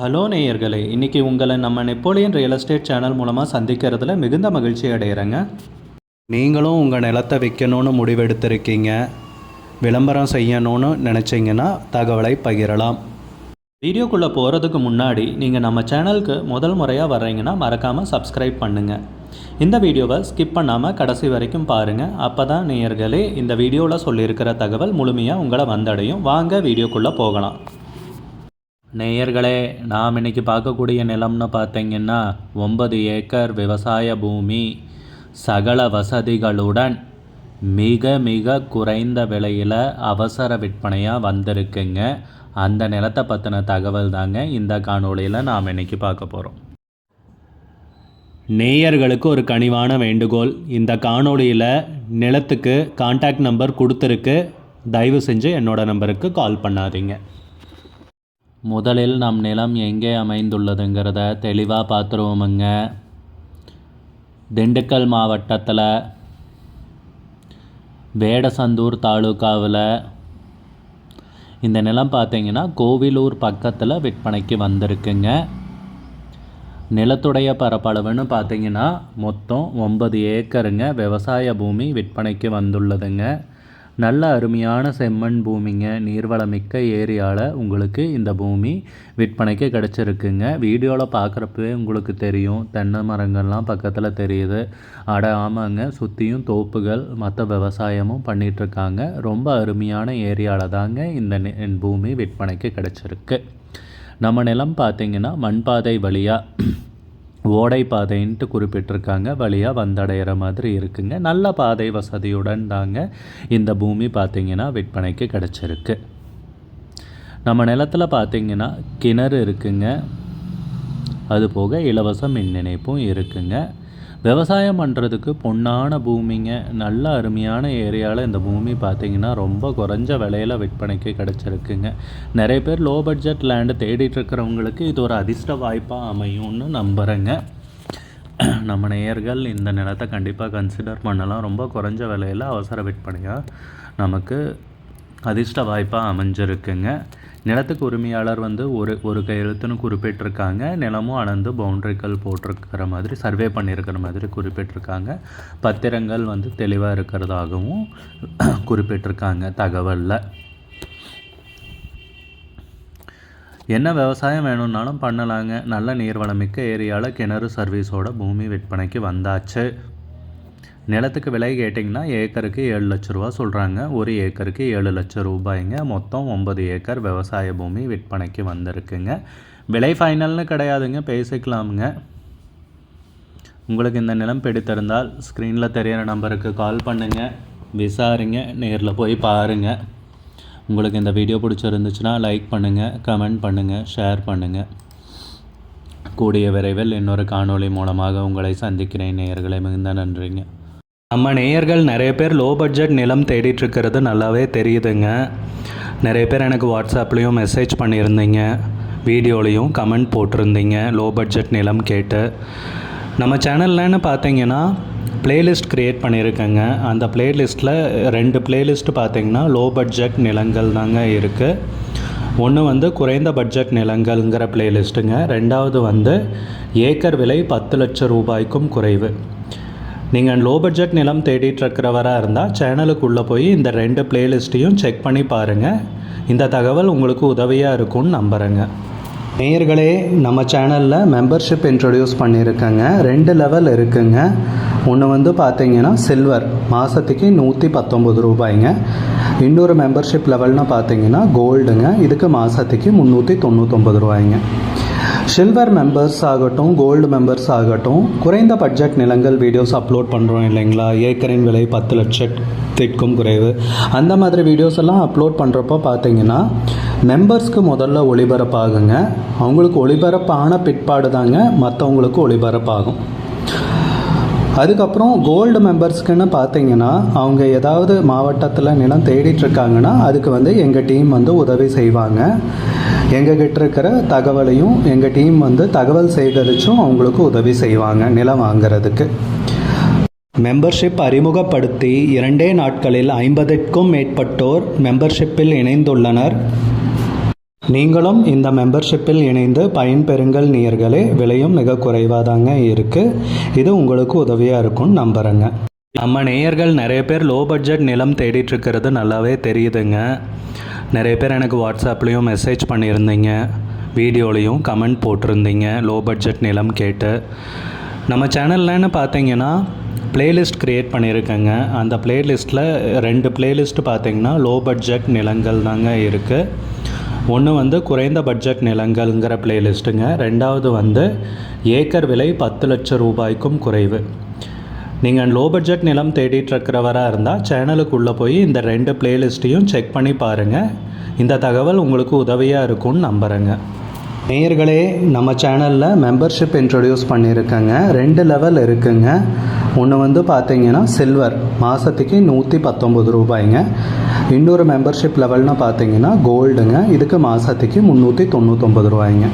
Hello நேயர்களே இன்றைக்கி உங்களை நம்ம நெப்போலியன் ரியல் எஸ்டேட் சேனல் மூலமாக சந்திக்கிறதுல மிகுந்த மகிழ்ச்சி அடைகிறேங்க நீங்களும் உங்கள் நிலத்தை விற்கணும்னு முடிவெடுத்திருக்கீங்க விளம்பரம் செய்யணும்னு நினச்சிங்கன்னா தகவலை பகிரலாம். வீடியோக்குள்ளே போகிறதுக்கு முன்னாடி நீங்கள் நம்ம சேனலுக்கு முதல் முறையாக வர்றீங்கன்னா மறக்காமல் சப்ஸ்கிரைப் பண்ணுங்கள் இந்த வீடியோவை ஸ்கிப் பண்ணாமல் கடைசி வரைக்கும் பாருங்கள் அப்போ தான் நேயர்களே இந்த வீடியோவில் சொல்லியிருக்கிற தகவல் முழுமையாக உங்களை வந்தடையும். வாங்க வீடியோக்குள்ளே போகலாம். நேயர்களே நாம் இன்னைக்கு பார்க்கக்கூடிய நிலம்னு பார்த்தீங்கன்னா ஒன்பது ஏக்கர் விவசாய பூமி சகல வசதிகளுடன் மிக மிக குறைந்த விலையில் அவசர விற்பனையாக வந்திருக்குங்க. அந்த நிலத்தை பற்றின தகவல் தாங்க இந்த காணொளியில் நாம் இன்னைக்கு பார்க்க போகிறோம் நேயர்களுக்கு ஒரு கனிவான வேண்டுகோள். இந்த காணொளியில் நிலத்துக்கு காண்டாக்ட் நம்பர் கொடுத்துருக்கு. தயவு செஞ்சு என்னோடய நம்பருக்கு கால் பண்ணாதீங்க. முதலில் நம் நிலம் எங்கே அமைந்துள்ளதுங்கிறத தெளிவாக பார்த்துருவோமுங்க. திண்டுக்கல் மாவட்டத்தில் வேடசந்தூர் தாலுகாவில் இந்த நிலம் பார்த்தீங்கன்னா கோவிலூர் பக்கத்தில் விற்பனைக்கு வந்திருக்குங்க. நிலத்துடைய பரப்பளவுன்னு பார்த்தீங்கன்னா மொத்தம் ஒன்பது ஏக்கருங்க. விவசாய பூமி விற்பனைக்கு வந்துள்ளதுங்க. நல்ல அருமையான செம்மண் பூமிங்க. நீர்வளமிக்க ஏரியாவில் உங்களுக்கு இந்த பூமி விற்பனைக்கு கிடச்சிருக்குங்க. வீடியோவில் பார்க்குறப்பவே உங்களுக்கு தெரியும். தென்னை மரங்கள்லாம் பக்கத்தில் தெரியுது. அட ஆமாங்க. சுற்றியும் தோப்புகள் மற்ற விவசாயமும் பண்ணிகிட்ருக்காங்க ரொம்ப அருமையான ஏரியாவில் தாங்க இந்த பூமி விற்பனைக்கு கிடச்சிருக்கு. நம்ம நிலம் பார்த்தீங்கன்னா மண்பாதை வழியாக ஓடை பாதைன்ட்டு குறிப்பிட்டிருக்காங்க. வழியாக வந்தடைகிற மாதிரி இருக்குங்க. நல்ல பாதை வசதியுடன் தாங்க இந்த பூமி பார்த்தீங்கன்னா விற்பனைக்கு கிடச்சிருக்கு. நம்ம நிலத்தில் பார்த்தீங்கன்னா கிணறு இருக்குங்க. அது போக இலவச மின் இணைப்பும் இருக்குங்க. விவசாயம் பண்ணுறதுக்கு பொன்னான பூமிங்க. நல்ல அருமையான ஏரியாவில் இந்த பூமி பார்த்தீங்கன்னா ரொம்ப குறைஞ்ச விலையில் விற்பனைக்கு கிடச்சிருக்குங்க. நிறைய பேர் லோ பட்ஜெட் லேண்டு தேடிட்டு இருக்கிறவங்களுக்கு இது ஒரு அதிர்ஷ்ட வாய்ப்பாக அமையும்னு நம்புகிறேங்க நம்ம நேயர்கள் இந்த நிலத்தை கண்டிப்பாக கன்சிடர் பண்ணலாம். ரொம்ப குறைஞ்ச விலையில் அவசர விற்பனையாக நமக்கு அதிர்ஷ்ட வாய்ப்பாக அமைஞ்சிருக்குங்க. நிலத்துக்கு உரிமையாளர் வந்து ஒரு ஒரு கையெழுத்துன்னு குறிப்பிட்டிருக்காங்க. நிலமும் அளந்து பவுண்டரிகள் போட்டிருக்கிற மாதிரி சர்வே பண்ணியிருக்கிற மாதிரி குறிப்பிட்டிருக்காங்க. பத்திரங்கள் வந்து தெளிவாக இருக்கிறதாகவும் குறிப்பிட்டிருக்காங்க தகவலில். என்ன விவசாயம் வேணும்னாலும் பண்ணலாங்க. நல்ல நீர்வளமிக்க ஏரியாவில் கிணறு சர்வீஸோட பூமி விற்பனைக்கு வந்தாச்சு. நிலத்துக்கு விலை கேட்டிங்கன்னா ஏக்கருக்கு ஏழு லட்ச ரூபா சொல்கிறாங்க ஒரு ஏக்கருக்கு ஏழு லட்சம் ரூபாய்ங்க. மொத்தம் ஒன்பது ஏக்கர் விவசாய பூமி விற்பனைக்கு வந்திருக்குங்க. விலை ஃபைனல்னு கிடையாதுங்க. பேசிக்கலாமுங்க. உங்களுக்கு இந்த நிலம் பிடித்திருந்தால் ஸ்க்ரீனில் தெரியிற நம்பருக்கு கால் பண்ணுங்கள் விசாரிங்க. நேரில் போய் பாருங்கள் உங்களுக்கு இந்த வீடியோ பிடிச்சிருந்துச்சுன்னா லைக் பண்ணுங்கள் கமெண்ட் பண்ணுங்கள் ஷேர் பண்ணுங்கள் கூடிய விரைவில் இன்னொரு காணொளி மூலமாக உங்களை சந்திக்கிறேன். நேயர்களை மிகுந்த நன்றிங்க. நம்ம நேயர்கள் நிறைய பேர் லோ பட்ஜெட் நிலம் தேடிட்டு இருக்கிறது நல்லாவே தெரியுதுங்க. நிறைய பேர் எனக்கு வாட்ஸ்அப்லேயும் மெசேஜ் பண்ணியிருந்தீங்க. வீடியோலையும் கமெண்ட் போட்டிருந்தீங்க லோ பட்ஜெட் நிலம் கேட்டு. நம்ம சேனல்லன்னு பார்த்தீங்கன்னா பிளேலிஸ்ட் க்ரியேட் பண்ணியிருக்கேங்க. அந்த பிளேலிஸ்ட்டில் ரெண்டு பிளேலிஸ்ட்டு பார்த்தீங்கன்னா லோ பட்ஜெட் நிலங்கள் தாங்க இருக்குது ஒன்று வந்து குறைந்த பட்ஜெட் நிலங்கள்ங்கிற பிளேலிஸ்ட்டுங்க ரெண்டாவது வந்து ஏக்கர் விலை பத்து லட்சம் ரூபாய்க்கும் குறைவு. நீங்கள் லோ பட்ஜெட் நிலம் தேடிட்டு இருக்கிறவராக இருந்தால் சேனலுக்குள்ளே போய் இந்த ரெண்டு பிளேலிஸ்ட்டையும் செக் பண்ணி பாருங்கள் இந்த தகவல் உங்களுக்கு உதவியாக இருக்கும்னு நம்புகிறேங்க நேயர்களே நம்ம சேனலில் மெம்பர்ஷிப் இன்ட்ரடியூஸ் பண்ணியிருக்கேங்க. ரெண்டு லெவல் இருக்குங்க. ஒன்று வந்து பார்த்தீங்கன்னா சில்வர் மாதத்துக்கு நூற்றி பத்தொம்பது ரூபாய்ங்க. இன்னொரு மெம்பர்ஷிப் லெவல்னு பார்த்தீங்கன்னா கோல்டுங்க இதுக்கு மாதத்துக்கு முந்நூற்றி தொண்ணூத்தொம்பது ரூபாய்ங்க. சில்வர் மெம்பர்ஸ் ஆகட்டும் கோல்டு மெம்பர்ஸ் ஆகட்டும் குறைந்த பட்ஜெட் நிலங்கள் வீடியோஸ் அப்லோட் பண்ணுறோம் இல்லைங்களா? ஏக்கரின் விலை பத்து லட்சத்திற்கும் குறைவு. அந்த மாதிரி வீடியோஸ் எல்லாம் அப்லோட் பண்ணுறப்போ பார்த்தீங்கன்னா மெம்பர்ஸ்க்கு முதல்ல ஒளிபரப்பாகுங்க. அவங்களுக்கு ஒளிபரப்பான பிற்பாடு தாங்க மற்றவங்களுக்கு ஒளிபரப்பாகும். அதுக்கப்புறம் கோல்டு மெம்பர்ஸ்க்குன்னு பார்த்தீங்கன்னா அவங்க ஏதாவது மாவட்டத்தில் நிலம் தேடிட்டுருக்காங்கன்னா அதுக்கு வந்து எங்கள் டீம் வந்து உதவி செய்வாங்க. எங்ககிட்ட இருக்கிற தகவலையும் எங்கள் டீம் வந்து தகவல் சேகரித்தும் அவங்களுக்கு உதவி செய்வாங்க நிலம் வாங்குறதுக்கு. மெம்பர்ஷிப் அறிமுகப்படுத்தி இரண்டே நாட்களில் ஐம்பதுக்கும் மேற்பட்டோர் மெம்பர்ஷிப்பில் இணைந்துள்ளனர். நீங்களும் இந்த மெம்பர்ஷிப்பில் இணைந்து பயன்பெறுங்கள் நேயர்களே. விலையும் மிக குறைவாக தாங்க இருக்குது இது உங்களுக்கு உதவியாக இருக்கும்னு நம்புகிறேங்க நம்ம நேயர்கள் நிறைய பேர் லோ பட்ஜெட் நிலம் தேடிட்டுருக்கிறது நல்லாவே தெரியுதுங்க. நிறைய பேர் எனக்கு வாட்ஸ்அப்லேயும் மெசேஜ் பண்ணியிருந்தீங்க. வீடியோலையும் கமெண்ட் போட்டிருந்தீங்க லோ பட்ஜெட் நிலம் கேட்டு. நம்ம சேனல்லன்னு பார்த்தீங்கன்னா பிளேலிஸ்ட் க்ரியேட் பண்ணியிருக்கேங்க. அந்த பிளேலிஸ்ட்டில் ரெண்டு பிளேலிஸ்ட் பார்த்தீங்கன்னா லோ பட்ஜெட் நிலங்கள் தாங்க இருக்குது ஒன்று வந்து குறைந்த பட்ஜெட் நிலங்கள்ங்கிற பிளேலிஸ்ட்டுங்க ரெண்டாவது வந்து ஏக்கர் விலை பத்து லட்சம் ரூபாய்க்கும் குறைவு. நீங்கள் லோ பட்ஜெட் நிலம் தேடிட்டுருக்கிறவராக இருந்தால் சேனலுக்குள்ளே போய் இந்த ரெண்டு பிளேலிஸ்ட்டையும் செக் பண்ணி பாருங்கள் இந்த தகவல் உங்களுக்கு உதவியாக இருக்கும்னு நம்புகிறேங்க நேயர்களே நம்ம சேனலில் மெம்பர்ஷிப் இன்ட்ரடியூஸ் பண்ணியிருக்கேங்க. ரெண்டு லெவல் இருக்குங்க. ஒன்று வந்து பார்த்தீங்கன்னா சில்வர் மாதத்துக்கு நூற்றி பத்தொம்பது ரூபாய்ங்க. இன்னொரு மெம்பர்ஷிப் லெவல்னு பார்த்தீங்கன்னா கோல்டுங்க இதுக்கு மாதத்துக்கு முந்நூற்றி தொண்ணூத்தொம்பது ரூபாய்ங்க.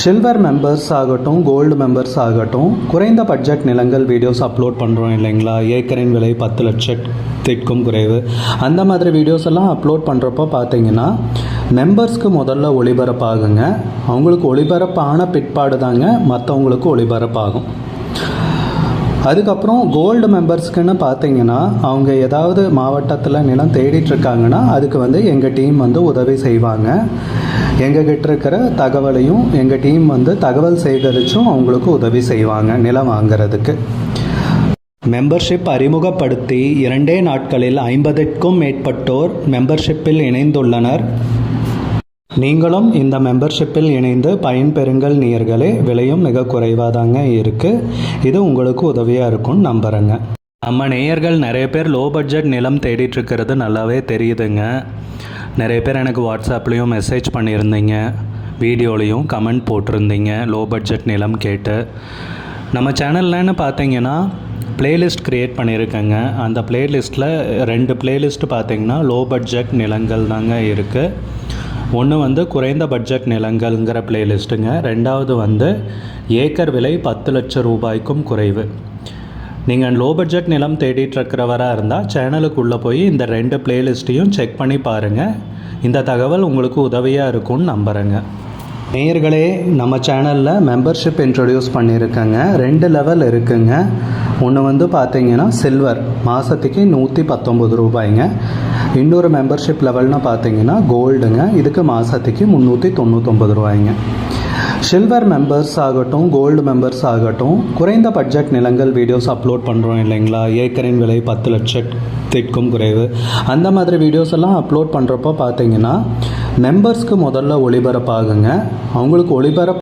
சில்வர் மெம்பர்ஸ் ஆகட்டும் கோல்டு மெம்பர்ஸ் ஆகட்டும் குறைந்த பட்ஜெட் நிலங்கள் வீடியோஸ் அப்லோட் பண்ணுறோம் இல்லைங்களா? ஏக்கரின் விலை பத்து லட்சத்திற்கும் குறைவு. அந்த மாதிரி வீடியோஸ் எல்லாம் அப்லோட் பண்ணுறப்போ பார்த்தீங்கன்னா மெம்பர்ஸ்க்கு முதல்ல ஒளிபரப்பாகுங்க. அவங்களுக்கு ஒளிபரப்பான பிற்பாடு தாங்க மற்றவங்களுக்கு ஒளிபரப்பாகும். அதுக்கப்புறம் கோல்டு மெம்பர்ஸ்க்குன்னு பார்த்தீங்கன்னா அவங்க ஏதாவது மாவட்டத்தில் நிலம் தேடிட்டுருக்காங்கன்னா அதுக்கு வந்து எங்கள் டீம் வந்து உதவி செய்வாங்க. எங்ககிட்ட இருக்கிற தகவலையும் எங்கள் டீம் வந்து தகவல் சேகரித்தும் அவங்களுக்கு உதவி செய்வாங்க நிலம் வாங்குறதுக்கு. மெம்பர்ஷிப் அறிமுகப்படுத்தி இரண்டே நாட்களில் ஐம்பதுக்கும் மேற்பட்டோர் மெம்பர்ஷிப்பில் இணைந்துள்ளனர். நீங்களும் இந்த மெம்பர்ஷிப்பில் இணைந்து பயன்பெறுங்கள் நேயர்களே விலையும் மிக குறைவாக தாங்க இருக்குது இது உங்களுக்கு உதவியாக இருக்கும்னு நம்புகிறேங்க நம்ம நேயர்கள் நிறைய பேர் லோ பட்ஜெட் நிலம் தேடிட்டு இருக்கிறது நல்லாவே தெரியுதுங்க. நிறைய பேர் எனக்கு வாட்ஸ்அப்லேயும் மெசேஜ் பண்ணியிருந்தீங்க வீடியோலையும் கமெண்ட் போட்டிருந்தீங்க லோ பட்ஜெட் நிலம் கேட்டு. நம்ம சேனல்லன்னு பார்த்தீங்கன்னா பிளேலிஸ்ட் க்ரியேட் பண்ணியிருக்கேங்க. அந்த பிளேலிஸ்ட்டில் ரெண்டு பிளேலிஸ்ட் பார்த்தீங்கன்னா லோ பட்ஜெட் நிலங்கள் தாங்க இருக்குது ஒன்று வந்து குறைந்த பட்ஜெட் நிலங்கள்ங்கிற பிளேலிஸ்ட்டுங்க ரெண்டாவது வந்து ஏக்கர் விலை பத்து லட்சம் ரூபாய்க்கும் குறைவு. நீங்கள் லோ பட்ஜெட் நிலம் தேடிட்டு இருக்கிறவராக இருந்தால் சேனலுக்குள்ளே போய் இந்த ரெண்டு பிளேலிஸ்ட்டையும் செக் பண்ணி பாருங்கள் இந்த தகவல் உங்களுக்கு உதவியாக இருக்கும்னு நம்புகிறேங்க நேயர்களே நம்ம சேனலில் மெம்பர்ஷிப் இன்ட்ரடியூஸ் பண்ணியிருக்கேங்க. ரெண்டு லெவல் இருக்குங்க. ஒன்று வந்து பார்த்தீங்கன்னா சில்வர் மாதத்துக்கு நூற்றி பத்தொம்பது ரூபாய்ங்க. இன்னொரு மெம்பர்ஷிப் லெவல்னு பார்த்தீங்கன்னா கோல்டுங்க இதுக்கு மாதத்துக்கு முந்நூற்றி தொண்ணூத்தொம்பது ரூபாய்ங்க. சில்வர் மெம்பர்ஸ் ஆகட்டும் கோல்டு மெம்பர்ஸ் ஆகட்டும் குறைந்த பட்ஜெட் நிலங்கள் வீடியோஸ் அப்லோட் பண்ணுறோம் இல்லைங்களா? ஏக்கரின் விலை பத்து லட்சத்திற்கும் குறைவு. அந்த மாதிரி வீடியோஸ் எல்லாம் அப்லோட் பண்ணுறப்போ பார்த்தீங்கன்னா மெம்பர்ஸ்க்கு முதல்ல ஒளிபரப்பாகுங்க. அவங்களுக்கு ஒளிபரப்பு